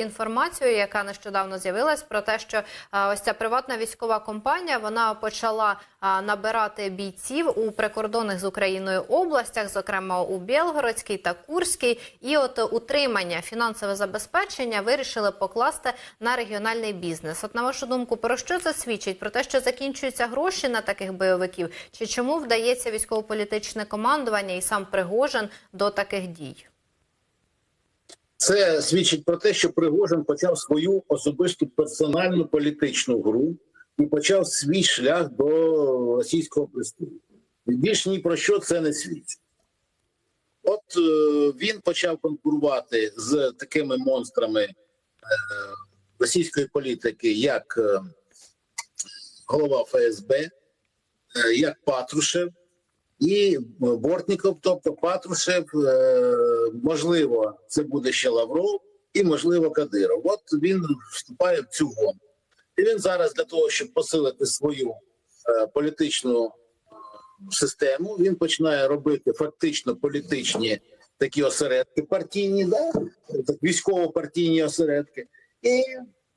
інформацію, яка нещодавно з'явилась про те, що ось ця приватна військова компанія вона почала набирати бійців у прикордонних з Україною областях, зокрема у Білгородській та Курській, і от утримання фінансове забезпечення вирішили покласти на регіональний бізнес. От на вашу думку, про що це свідчить? Про те, що закінчуються гроші на таких бойовиків, чи чому вдається військово-політичне командування і сам Пригожин до таких дій? Це свідчить про те, що Пригожин почав свою особисту персональну політичну гру і почав свій шлях до російського престолу. Більш ні про що це не свідчить. От е, він почав конкурувати з такими монстрами е, російської політики, як е, голова ФСБ, як Патрушев і Бортніков, тобто Патрушев, е, можливо, це буде ще Лавров, і можливо Кадиров. От він вступає в цю гонку. І він зараз для того, щоб посилити свою е, політичну е, систему, він починає робити фактично політичні такі осередки партійні, да? військово-партійні осередки, і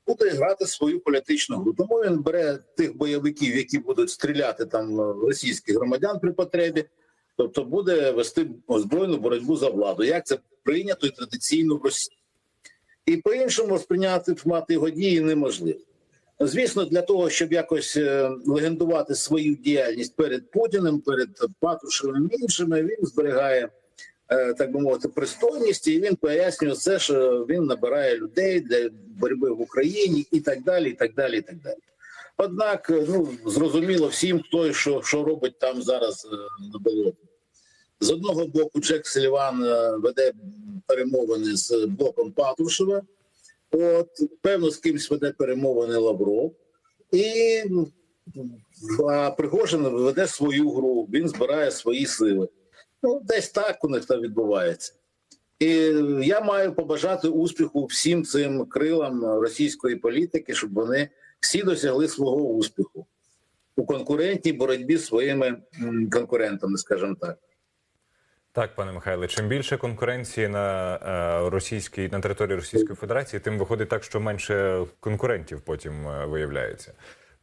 буде грати свою політичну гру. Тому він бере тих бойовиків, які будуть стріляти там російських громадян при потребі, тобто буде вести озброєну боротьбу за владу. Як це прийнято і традиційно в Росії? І по-іншому сприйняти мати його дії неможливо. Звісно, для того, щоб якось е, легендувати свою діяльність перед Путіним, перед Патрушевим і іншими, він зберігає, е, так би мовити, пристойність, і він пояснює все, що він набирає людей для боротьби в Україні і так далі. і так далі, і так далі. Однак, е, ну зрозуміло всім, хто і що, що робить там зараз е, на болоті. З одного боку, Джек Селіван е, веде перемовини з блоком Патрушева. От певно, з кимсь веде перемовини Лавров, і а Пригожин веде свою гру, він збирає свої сили. Ну, десь так у них там відбувається. І я маю побажати успіху всім цим крилам російської політики, щоб вони всі досягли свого успіху у конкурентній боротьбі з своїми конкурентами, скажімо так. Так, пане Михайле, чим більше конкуренції на е, російській на території Російської Федерації, тим виходить так, що менше конкурентів потім е, виявляється.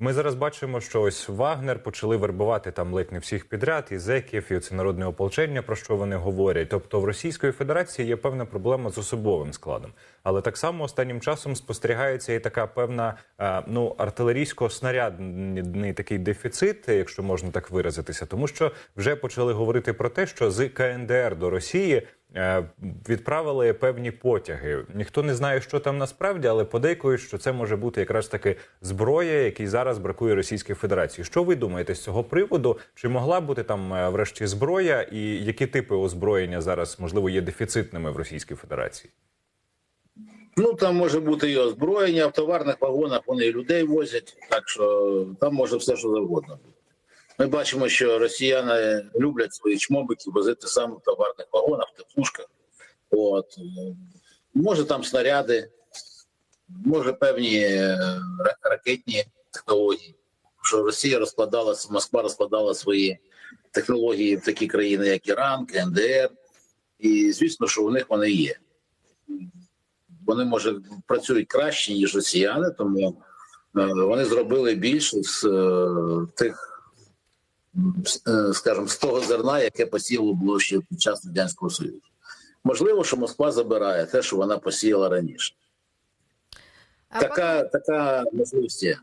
Ми зараз бачимо, що ось Вагнер почали вербувати там ледь не всіх підряд, і зеків, і це народне ополчення, про що вони говорять. Тобто в Російської Федерації є певна проблема з особовим складом. Але так само останнім часом спостерігається і така певна е, ну артилерійсько-снарядний такий дефіцит, якщо можна так виразитися, тому що вже почали говорити про те, що з КНДР до Росії. Е, Відправили певні потяги. Ніхто не знає, що там насправді, але подейкують, що це може бути якраз таки зброя, якій зараз бракує Російській Федерації. Що ви думаєте з цього приводу? Чи могла бути там е, врешті зброя, і які типи озброєння зараз можливо є дефіцитними в Російській Федерації? Ну там може бути і озброєння, в товарних вагонах вони і людей возять, так що там може все, що завгодно. Ми бачимо, що росіяни люблять свої чмобики возити саме в товарних вагонах, теплушках. От може там снаряди, може певні е, ракетні технології. Що Росія розкладала Москва розкладала свої технології в такі країни, як Іран, КНДР, і звісно, що у них вони є вони може працюють краще ніж росіяни, тому е, вони зробили більше з е, тих, скажімо, з того зерна, яке посіяло було ще під час радянського союзу. Можливо, що Москва забирає те, що вона посіяла раніше. Така така можливість є.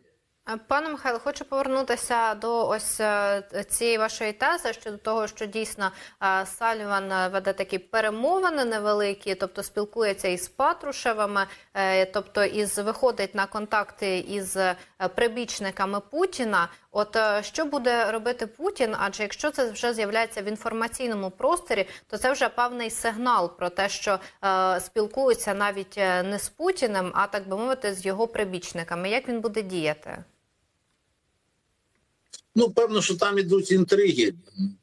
А, Пане Михайло, хочу повернутися до ось е, цієї вашої тези щодо того, що дійсно е, Саліван е, веде такі перемовини невеликі, тобто спілкується із Патрушевими, е, тобто із виходить на контакти із е, прибічниками Путіна. От е, що буде робити Путін? Адже якщо це вже з'являється в інформаційному просторі, то це вже певний сигнал про те, що е, спілкуються навіть е, не з Путіним, а так би мовити, з його прибічниками. Як він буде діяти? Ну, певно, що там ідуть інтриги.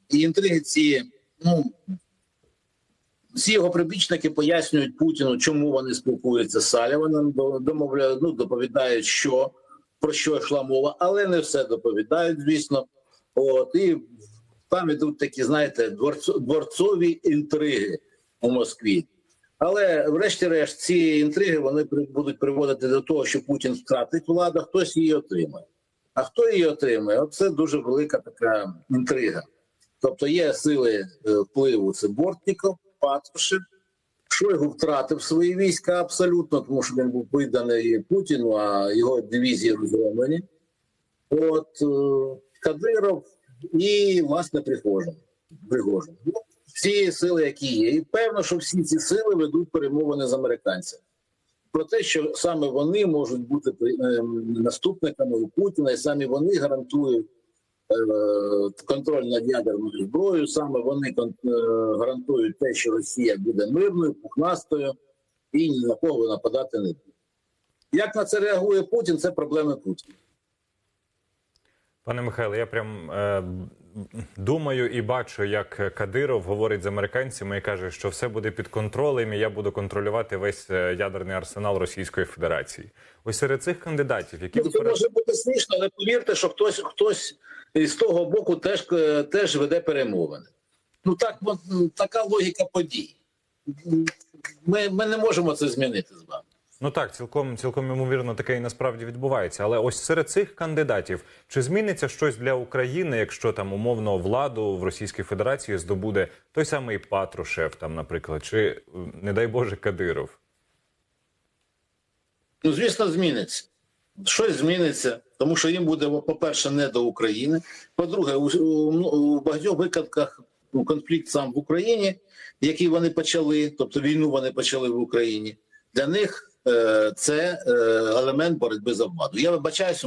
І інтриги ці, ну всі його прибічники пояснюють Путіну, чому вони спілкуються з Саліваном, домовляють, ну, доповідають, що про що йшла мова, але не все доповідають, звісно. От і там ідуть такі, знаєте, дворцові інтриги у Москві. Але, врешті-решт, ці інтриги вони будуть приводити до того, що Путін втратить владу, хтось її отримає. А хто її отримає? Оце дуже велика така інтрига. Тобто є сили е, впливу, це Бортніков, Патрушев. Шойгу втратив свої війська абсолютно, тому що він був виданий Путіну, а його дивізії розгромлені. От е, Кадиров і, власне, Пригожин. Пригожин. Всі сили, які є. І певно, що всі ці сили ведуть перемовини з американцями. Про те, що саме вони можуть бути е, наступниками у Путіна, і саме вони гарантують е, контроль над ядерною зброєю, саме вони е, гарантують те, що Росія буде мирною, пухнастою і ні на кого нападати не буде. Як на це реагує Путін, це проблеми Путіна. Пане Михайле, я прям е, думаю і бачу, як Кадиров говорить з американцями і каже, що все буде під контролем, і я буду контролювати весь е, ядерний арсенал Російської Федерації. Ось серед цих кандидатів, які Ну, Це перед- може бути смішно, але повірте, що хтось хтось із того боку теж, е, теж веде перемовини. Ну так, така логіка подій. Ми, ми не можемо це змінити з вами. Ну так, цілком цілком ймовірно, таке і насправді відбувається. Але ось серед цих кандидатів чи зміниться щось для України, якщо там умовно владу в Російській Федерації здобуде той самий Патрушев, там, наприклад, чи не дай Боже Кадиров? Ну, звісно, зміниться. Щось зміниться, тому що їм буде, по-перше, не до України. По-друге, у, у, багатьох випадках ну, конфлікт сам в Україні, який вони почали, тобто війну вони почали в Україні. Для них це е, елемент боротьби за владу. Я вибачаюся.